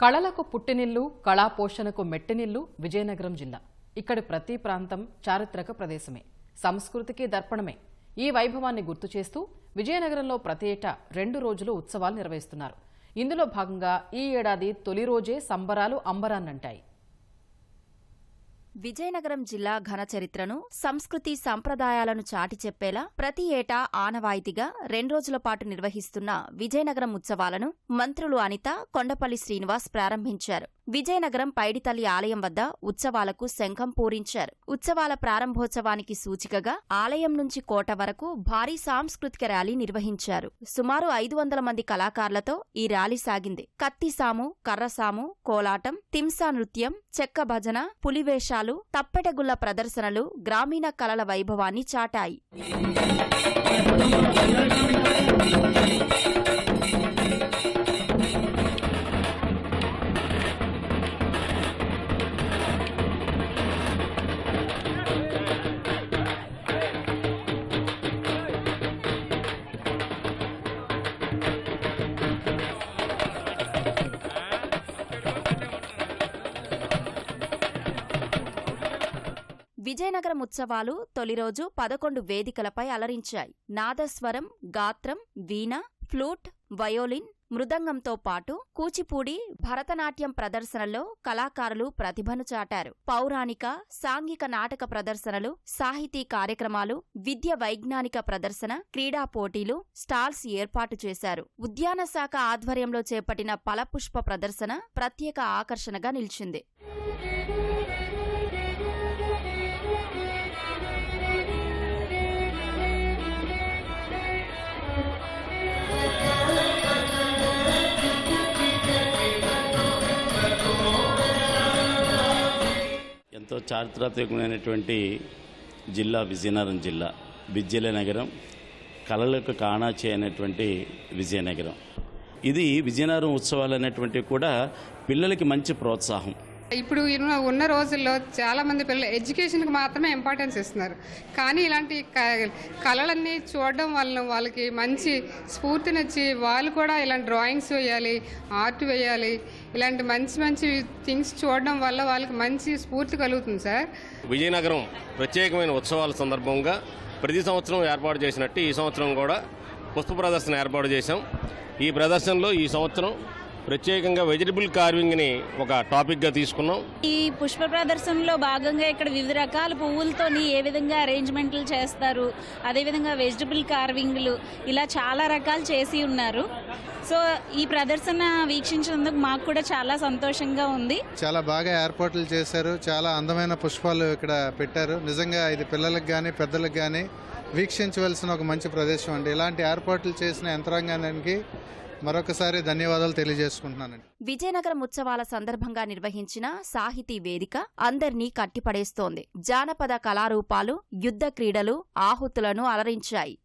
కళలకు పుట్టినిల్లు కళా పోషణకు మెట్టినిల్లు విజయనగరం జిల్లా. ఇక్కడి ప్రతి ప్రాంతం చారిత్రక ప్రదేశమే. సంస్కృతికి దర్పణమే. ఈ వైభవాన్ని గుర్తు చేస్తూ విజయనగరంలో ప్రతి ఏటా రెండు రోజులు ఉత్సవాలు నిర్వహిస్తున్నారు. ఇందులో భాగంగా ఈ ఏడాది తొలి రోజే సంబరాలు అంబరాన్నంటాయి. విజయనగరం జిల్లా ఘన చరిత్రను సంస్కృతి సంప్రదాయాలను చాటి చెప్పేలా ప్రతి ఏటా ఆనవాయితీగా రెండు రోజుల పాటు నిర్వహిస్తున్న విజయనగరం ఉత్సవాలను మంత్రులు అనిత కొండపల్లి శ్రీనివాస్ ప్రారంభించారు. విజయనగరం పైడితల్లి ఆలయం వద్ద ఉత్సవాలకు శంఖం పూరించారు. ఉత్సవాల ప్రారంభోత్సవానికి సూచికగా ఆలయం నుంచి కోట వరకు భారీ సాంస్కృతిక ర్యాలీ నిర్వహించారు. సుమారు ఐదు వందల మంది కళాకారులతో ఈ ర్యాలీ సాగింది. కత్తిసాము కర్రసాము కోలాటం తింసా నృత్యం చెక్క భజన పులివేషాలు తప్పెటగుళ్ళ ప్రదర్శనలు గ్రామీణ కళల వైభవాన్ని చాటాయి. విజయనగరం ఉత్సవాలు తొలి రోజు పదకొండు వేదికలపై అలరించాయి. నాదస్వరం గాత్రం వీణ ఫ్లూట్ వయోలిన్ మృదంగంతో పాటు కూచిపూడి భరతనాట్యం ప్రదర్శనల్లో కళాకారులు ప్రతిభను చాటారు. పౌరాణిక సాంఘిక నాటక ప్రదర్శనలు సాహితీ కార్యక్రమాలు విద్య వైజ్ఞానిక ప్రదర్శన క్రీడా పోటీలు స్టాల్స్ ఏర్పాటు చేశారు. ఉద్యాన శాఖ ఆధ్వర్యంలో చేపట్టిన ఫలపుష్ప ప్రదర్శన ప్రత్యేక ఆకర్షణగా నిలిచింది. ఎంతో చారిత్రాత్మకమైనటువంటి జిల్లా విజయనగరం జిల్లా విద్యల నగరం కళలకు కాణాచి అనేటువంటి విజయనగరం. ఇది విజయనగరం ఉత్సవాలు అనేటువంటివి కూడా పిల్లలకి మంచి ప్రోత్సాహం. ఇప్పుడు ఉన్న రోజుల్లో చాలా మంది పిల్లలు ఎడ్యుకేషన్కి మాత్రమే ఇంపార్టెన్స్ ఇస్తున్నారు. కానీ ఇలాంటి క- కళలన్నీ చూడడం వలన వాళ్ళకి మంచి స్ఫూర్తినిచ్చి వాళ్ళు కూడా ఇలాంటి డ్రాయింగ్స్ వేయాలి ఆర్ట్ వేయాలి ఇలాంటి మంచి మంచి థింగ్స్ చూడడం వల్ల వాళ్ళకి మంచి స్ఫూర్తి కలుగుతుంది సార్. విజయనగరం ప్రత్యేకమైన ఉత్సవాల సందర్భంగా ప్రతి సంవత్సరం ఏర్పాటు చేసినట్టు ఈ సంవత్సరం కూడా పుష్ప ప్రదర్శన ఏర్పాటు చేశాం. ఈ ప్రదర్శనలో ఈ సంవత్సరం ప్రత్యేకంగా వెజిటబుల్ కార్వింగ్ని ఒక టాపిక్గా తీసుకున్నాం. ఈ పుష్ప ప్రదర్శనలో భాగంగా ఇక్కడ వివిధ రకాల పువ్వులతోని ఏ విధంగా అరేంజ్మెంట్లు చేస్తారు అదేవిధంగా వెజిటబుల్ కార్వింగ్లు ఇలా చాలా రకాలు చేసి ఉన్నారు. సో ఈ ప్రదర్శన వీక్షించినందుకు మాకు కూడా చాలా సంతోషంగా ఉంది. చాలా బాగా ఏర్పాట్లు చేశారు చాలా అందమైన పుష్పాలు ఇక్కడ పెట్టారు. నిజంగా ఇది పిల్లలకు కానీ పెద్దలకు కానీ వీక్షించవలసిన ఒక మంచి ప్రదేశం అండి. ఇలాంటి ఏర్పాట్లు చేసిన యంత్రాంగానికి మరొకసారి ధన్యవాదాలు తెలియజేసుకుంటున్నానండి. విజయనగరం ఉత్సవాల సందర్భంగా నిర్వహించిన సాహితీ వేదిక అందర్నీ కట్టిపడేస్తోంది. జానపద కళారూపాలు యుద్ధ క్రీడలు ఆహుతులను అలరించాయి.